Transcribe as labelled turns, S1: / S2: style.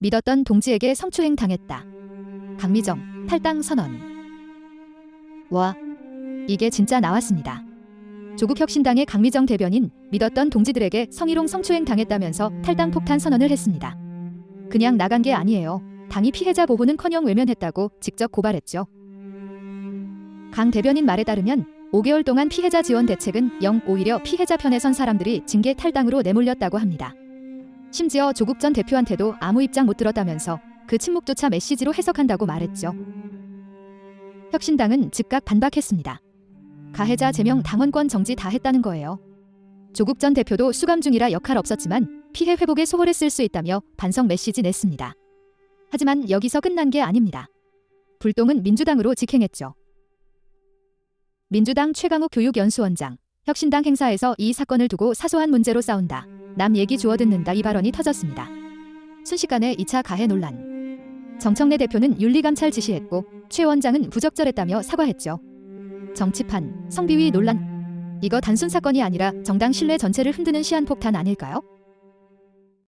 S1: 믿었던 동지에게 성추행 당했다. 강미정 탈당 선언. 와, 이게 진짜 나왔습니다. 조국 혁신당의 강미정 대변인 믿었던 동지들에게 성희롱 성추행 당했다면서 탈당 폭탄 선언을 했습니다. 그냥 나간 게 아니에요. 당이 피해자 보호는커녕 외면했다고 직접 고발했죠. 강 대변인 말에 따르면 5개월 동안 피해자 지원 대책은 영 오히려 피해자 편에 선 사람들이 징계 탈당으로 내몰렸다고 합니다. 심지어 조국 전 대표한테도 아무 입장 못 들었다면서 그 침묵조차 메시지로 해석한다고 말했죠. 혁신당은 즉각 반박했습니다. 가해자 제명 당원권 정지 다 했다는 거예요. 조국 전 대표도 수감 중이라 역할 없었지만 피해 회복에 소홀했을 수 있다며 반성 메시지 냈습니다. 하지만 여기서 끝난 게 아닙니다. 불똥은 민주당으로 직행했죠. 민주당 최강욱 교육연수원장, 혁신당 행사에서 이 사건을 두고 사소한 문제로 싸운다. 남 얘기 주워 듣는다 이 발언이 터졌습니다. 순식간에 2차 가해 논란. 정청래 대표는 윤리감찰 지시했고 최 원장은 부적절했다며 사과했죠. 정치판, 성비위 논란. 이거 단순 사건이 아니라 정당 신뢰 전체를 흔드는 시한폭탄 아닐까요?